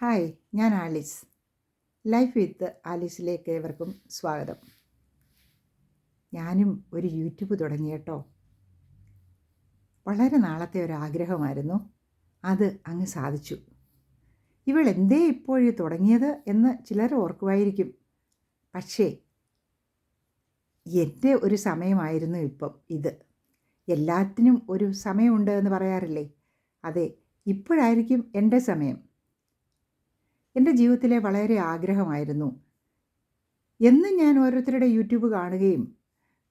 Hi ഞാൻ Alice. Life with ആലിസിലേക്ക് ഏവർക്കും സ്വാഗതം. ഞാനും ഒരു യൂട്യൂബ് തുടങ്ങി കേട്ടോ. വളരെ നാളത്തെ ഒരു ആഗ്രഹമായിരുന്നു. അത് അങ്ങ് സാധിച്ചു. ഇവൾ എന്തേ ഇപ്പോഴും തുടങ്ങിയത് എന്ന് ചിലർ ഓർക്കുമായിരിക്കും. പക്ഷേ എന്റെ ഒരു സമയമായിരുന്നു ഇപ്പം ഇത്. എല്ലാത്തിനും ഒരു സമയമുണ്ട് എന്ന് പറയാറില്ലേ? അതെ ഇപ്പോഴായിരിക്കും എന്റെ സമയം. എന്റെ ജീവിതത്തിലെ വളരെ ആഗ്രഹമായിരുന്നു. എന്നും ഞാൻ ഓരോരുത്തരുടെ യൂട്യൂബ് കാണുകയും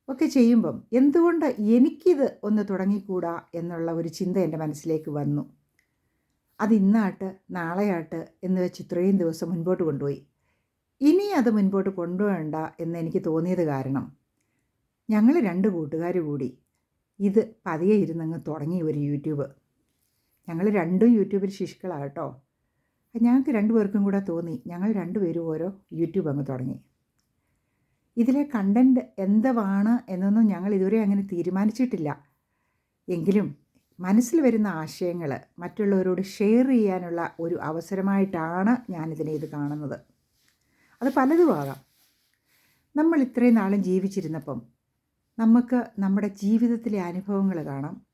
ഒക്കെ ചെയ്യുമ്പം എന്തുകൊണ്ട് എനിക്കിത് ഒന്ന് തുടങ്ങിക്കൂടാ എന്നുള്ള ഒരു ചിന്ത എന്റെ മനസ്സിലേക്ക് വന്നു. അത് ഇന്നാട്ട് നാളെയാട്ട് എന്ന് വെച്ച് ഇത്രയും ദിവസം മുൻപോട്ട് കൊണ്ടുപോയി. ഇനി അത് മുൻപോട്ട് കൊണ്ടുപോകണ്ട എന്ന് എനിക്ക് തോന്നിയത് കാരണം ഞങ്ങൾ രണ്ട് കൂട്ടുകാർ കൂടി ഇത് പതിയെ ഇരുന്നങ്ങ് തുടങ്ങി ഒരു യൂട്യൂബ്. ഞങ്ങൾ രണ്ടും യൂട്യൂബിൽ ശിശുക്കളാണ് കേട്ടോ. ഞങ്ങൾക്ക് രണ്ടുപേർക്കും കൂടെ തോന്നി. ഞങ്ങൾ രണ്ടുപേരും ഓരോ യൂട്യൂബ് അങ്ങ് തുടങ്ങി. ഇതിലെ കണ്ടന്റ് എന്തുവാണ് എന്നൊന്നും ഞങ്ങൾ ഇതുവരെ അങ്ങനെ തീരുമാനിച്ചിട്ടില്ല. എങ്കിലും മനസ്സിൽ വരുന്ന ആശയങ്ങൾ മറ്റുള്ളവരോട് ഷെയർ ചെയ്യാനുള്ള ഒരു അവസരമായിട്ടാണ് ഞാനിതിനെ ഇത് കാണുന്നത്. അത് പലതും ആകാം. നമ്മൾ ഇത്രയും നാളും ജീവിച്ചിരുന്നപ്പം നമുക്ക് നമ്മുടെ ജീവിതത്തിലെ അനുഭവങ്ങൾ കാണാം.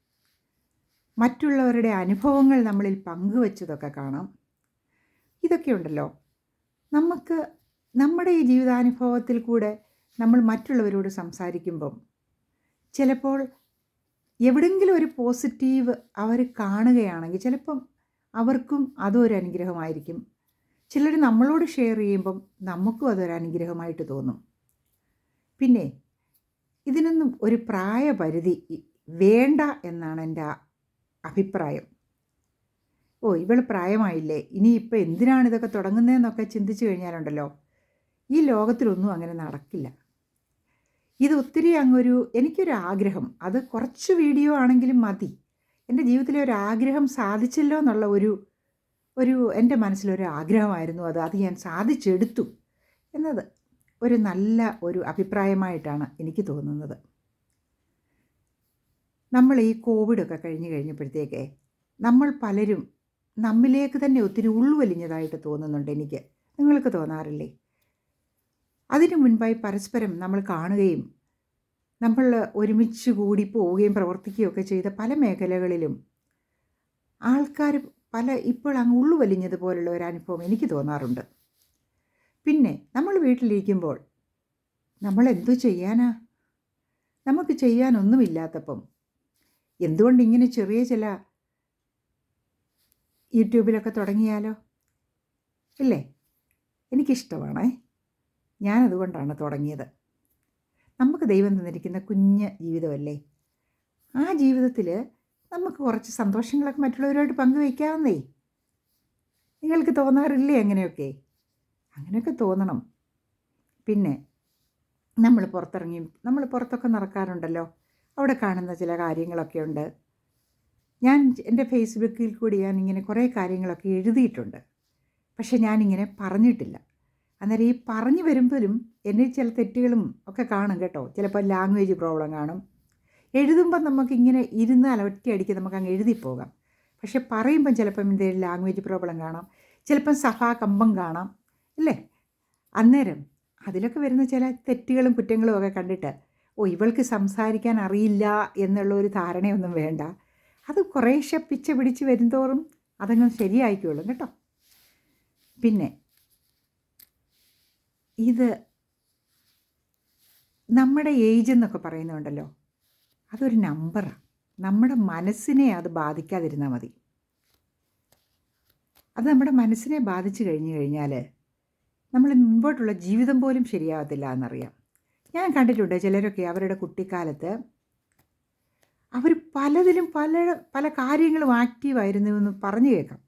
മറ്റുള്ളവരുടെ അനുഭവങ്ങൾ നമ്മളിൽ പങ്കുവച്ചതൊക്കെ കാണാം. ഇതൊക്കെ ഉണ്ടല്ലോ നമുക്ക് നമ്മുടെ ഈ ജീവിതാനുഭവത്തിൽ കൂടെ നമ്മൾ മറ്റുള്ളവരോട് സംസാരിക്കുമ്പം ചിലപ്പോൾ എവിടെങ്കിലും ഒരു പോസിറ്റീവ് അവർ കാണുകയാണെങ്കിൽ ചിലപ്പം അവർക്കും അതൊരു അനുഗ്രഹമായിരിക്കും. ചിലർ നമ്മളോട് ഷെയർ ചെയ്യുമ്പം നമുക്കും അതൊരു അനുഗ്രഹമായിട്ട് തോന്നും. പിന്നെ ഇതിനൊന്നും ഒരു പ്രായപരിധി വേണ്ട എന്നാണ് എന്റെ അഭിപ്രായം. ഓ ഇവൾ പ്രായമായില്ലേ? ഇനിയിപ്പോൾ എന്തിനാണ് ഇതൊക്കെ തുടങ്ങുന്നതെന്നൊക്കെ ചിന്തിച്ചു കഴിഞ്ഞാലുണ്ടല്ലോ. ഈ ലോകത്തിലൊന്നും അങ്ങനെ നടക്കില്ല. ഇത് ഒത്തിരി അങ്ങൊരു എനിക്കൊരു ആഗ്രഹം അത് കുറച്ച് വീഡിയോ ആണെങ്കിലും മതി. എന്റെ ജീവിതത്തിലെ ഒരു ആഗ്രഹം സാധിച്ചല്ലോ എന്നുള്ള ഒരു ഒരു എന്റെ മനസ്സിലൊരു ആഗ്രഹമായിരുന്നു അത്. അത് ഞാൻ സാധിച്ചെടുത്തു എന്നത് ഒരു നല്ല ഒരു അഭിപ്രായമായിട്ടാണ് എനിക്ക് തോന്നുന്നത്. നമ്മൾ ഈ കോവിഡൊക്കെ കഴിഞ്ഞ് കഴിഞ്ഞപ്പോഴത്തേക്ക് നമ്മൾ പലരും നമ്മിലേക്ക് തന്നെ ഒത്തിരി ഉൾവലിഞ്ഞതായിട്ട് തോന്നുന്നുണ്ട് എനിക്ക്. നിങ്ങൾക്ക് തോന്നാറില്ലേ? അതിനു മുൻപായി പരസ്പരം നമ്മൾ കാണുകയും നമ്മൾ ഒരുമിച്ച് കൂടി പോവുകയും പ്രവർത്തിക്കുകയൊക്കെ ചെയ്ത പല മേഖലകളിലും ആൾക്കാർ പല ഇപ്പോൾ അങ്ങ് ഉള്ളുവലിഞ്ഞതുപോലുള്ള ഒരു അനുഭവം എനിക്ക് തോന്നാറുണ്ട്. പിന്നെ നമ്മൾ വീട്ടിലിരിക്കുമ്പോൾ നമ്മൾ എന്തു ചെയ്യാനാ? നമുക്ക് ചെയ്യാനൊന്നുമില്ലാത്തപ്പം എന്തുകൊണ്ട് ഇങ്ങനെ ചെറിയ ചില യൂട്യൂബിലൊക്കെ തുടങ്ങിയാലോ? ഇല്ലേ? എനിക്കിഷ്ടമാണേ. ഞാനതുകൊണ്ടാണ് തുടങ്ങിയത്. നമുക്ക് ദൈവം തന്നിരിക്കുന്ന കുഞ്ഞ് ജീവിതമല്ലേ? ആ ജീവിതത്തിൽ നമുക്ക് കുറച്ച് സന്തോഷങ്ങളൊക്കെ മറ്റുള്ളവരുമായിട്ട് പങ്കുവയ്ക്കാവുന്നേ. നിങ്ങൾക്ക് തോന്നാറില്ലേ അങ്ങനെയൊക്കെ? അങ്ങനെയൊക്കെ തോന്നണം. പിന്നെ നമ്മൾ പുറത്തിറങ്ങി നമ്മൾ പുറത്തൊക്കെ നടക്കാറുണ്ടല്ലോ. അവിടെ കാണുന്ന ചില കാര്യങ്ങളൊക്കെ ഉണ്ട് ഞാൻ എന്റെ ഫേസ്ബുക്കിൽ കൂടി ഞാൻ ഇങ്ങനെ കുറേ കാര്യങ്ങളൊക്കെ എഴുതിയിട്ടുണ്ട്. പക്ഷെ ഞാനിങ്ങനെ പറഞ്ഞിട്ടില്ല. അന്നേരം ഈ പറഞ്ഞു വരുമ്പോഴും എന്നിൽ ചില തെറ്റുകളും ഒക്കെ കാണും കേട്ടോ. ചിലപ്പോൾ ലാംഗ്വേജ് പ്രോബ്ലം കാണും. എഴുതുമ്പോൾ നമുക്കിങ്ങനെ ഇരുന്നാൽ ഒറ്റയടിക്ക് നമുക്ക് അങ്ങ് എഴുതിപ്പോകാം. പക്ഷെ പറയുമ്പം ചിലപ്പം എന്തെങ്കിലും ലാംഗ്വേജ് പ്രോബ്ലം കാണാം. ചിലപ്പം സഫാ കമ്പം കാണാം. അല്ലേ? അന്നേരം അതിലൊക്കെ വരുന്ന ചില തെറ്റുകളും കുറ്റങ്ങളും ഒക്കെ കണ്ടിട്ട് ഓ ഇവൾക്ക് സംസാരിക്കാൻ അറിയില്ല എന്നുള്ള ഒരു ധാരണയൊന്നും വേണ്ട. അത് കുറേശ്ശെ പിച്ച പിടിച്ച് വരുന്തോറും അതങ്ങ് ശരിയായിക്കോളും കേട്ടോ. പിന്നെ ഇത് നമ്മുടെ ഏജ് എന്നൊക്കെ പറയുന്നുണ്ടല്ലോ അതൊരു നമ്പറാണ് നമ്മുടെ മനസ്സിനെ അത് ബാധിക്കാതിരുന്നാൽ മതി. അത് നമ്മുടെ മനസ്സിനെ ബാധിച്ചു കഴിഞ്ഞു കഴിഞ്ഞാൽ നമ്മൾ മുൻപോട്ടുള്ള ജീവിതം പോലും ശരിയാവത്തില്ല എന്നറിയാം. ഞാൻ കണ്ടിട്ടുണ്ട് ചിലരൊക്കെ അവരുടെ കുട്ടിക്കാലത്ത് അവർ പലതിലും പല പല കാര്യങ്ങളും ആക്റ്റീവായിരുന്നു എന്ന് പറഞ്ഞു കേൾക്കാം.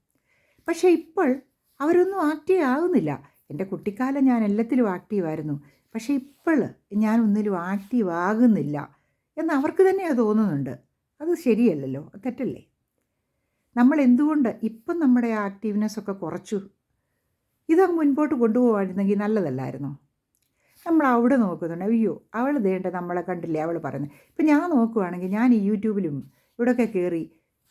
പക്ഷേ ഇപ്പോൾ അവരൊന്നും ആക്റ്റീവ് ആകുന്നില്ല എന്റെ കുട്ടിക്കാലം ഞാൻ എല്ലാത്തിലും ആക്റ്റീവായിരുന്നു പക്ഷേ ഇപ്പോൾ ഞാൻ ഒന്നിലും ആക്റ്റീവ് ആകുന്നില്ല എന്ന് അവർക്ക് തന്നെ അത് തോന്നുന്നുണ്ട്. അത് ശരിയല്ലല്ലോ? തെറ്റല്ലേ? നമ്മൾ എന്തുകൊണ്ട് ഇപ്പം നമ്മുടെ ആക്റ്റീവ്നെസ് ഒക്കെ കുറച്ചു? ഇതങ്ങ് മുൻപോട്ട് കൊണ്ടുപോകാമായിരുന്നെങ്കിൽ നല്ലതല്ലായിരുന്നോ? നമ്മൾ അവിടെ നോക്കുന്നുണ്ട്. അയ്യോ അവൾ ദേണ്ട നമ്മളെ കണ്ടില്ലേ? അവൾ പറയുന്നത്. ഇപ്പം ഞാൻ നോക്കുവാണെങ്കിൽ ഞാൻ ഈ യൂട്യൂബിലും ഇവിടെയൊക്കെ കയറി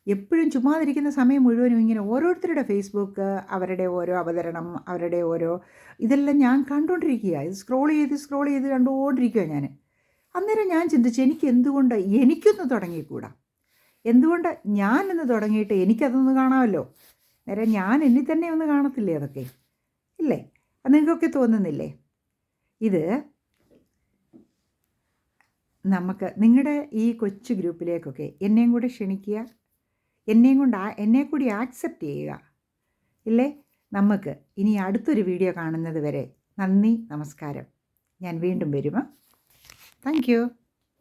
എപ്പോഴും ചുമ്മാതിരിക്കുന്ന സമയം മുഴുവനും ഇങ്ങനെ ഓരോരുത്തരുടെ ഫേസ്ബുക്ക് അവരുടെ ഓരോ അവതരണം അവരുടെ ഓരോ ഇതെല്ലാം ഞാൻ കണ്ടുകൊണ്ടിരിക്കുക ഇത് സ്ക്രോൾ ചെയ്ത് സ്ക്രോൾ ചെയ്ത് കണ്ടുകൊണ്ടിരിക്കുക ഞാൻ അന്നേരം ഞാൻ ചിന്തിച്ചു എനിക്ക് എന്തുകൊണ്ട് എനിക്കൊന്ന് തുടങ്ങിക്കൂടാ? എന്തുകൊണ്ട് ഞാനിന്ന് തുടങ്ങിയിട്ട് എനിക്കതൊന്ന് കാണാമല്ലോ? നേരെ ഞാൻ എന്നിൽ തന്നെ ഒന്ന് കാണത്തില്ലേ അതൊക്കെ? ഇല്ലേ? നിങ്ങൾക്കൊക്കെ തോന്നുന്നില്ലേ? ഇത് നമുക്ക് നിങ്ങളുടെ ഈ കൊച്ചു ഗ്രൂപ്പിലേക്കൊക്കെ എന്നെയും കൂടെ ക്ഷണിക്കുക എന്നെയും കൊണ്ട് ആ എന്നെ കൂടി ആക്സെപ്റ്റ് ചെയ്യുക. ഇല്ലേ? നമുക്ക് ഇനി അടുത്തൊരു വീഡിയോ കാണുന്നത് വരെ നന്ദി നമസ്കാരം. ഞാൻ വീണ്ടും വരുമോ താങ്ക്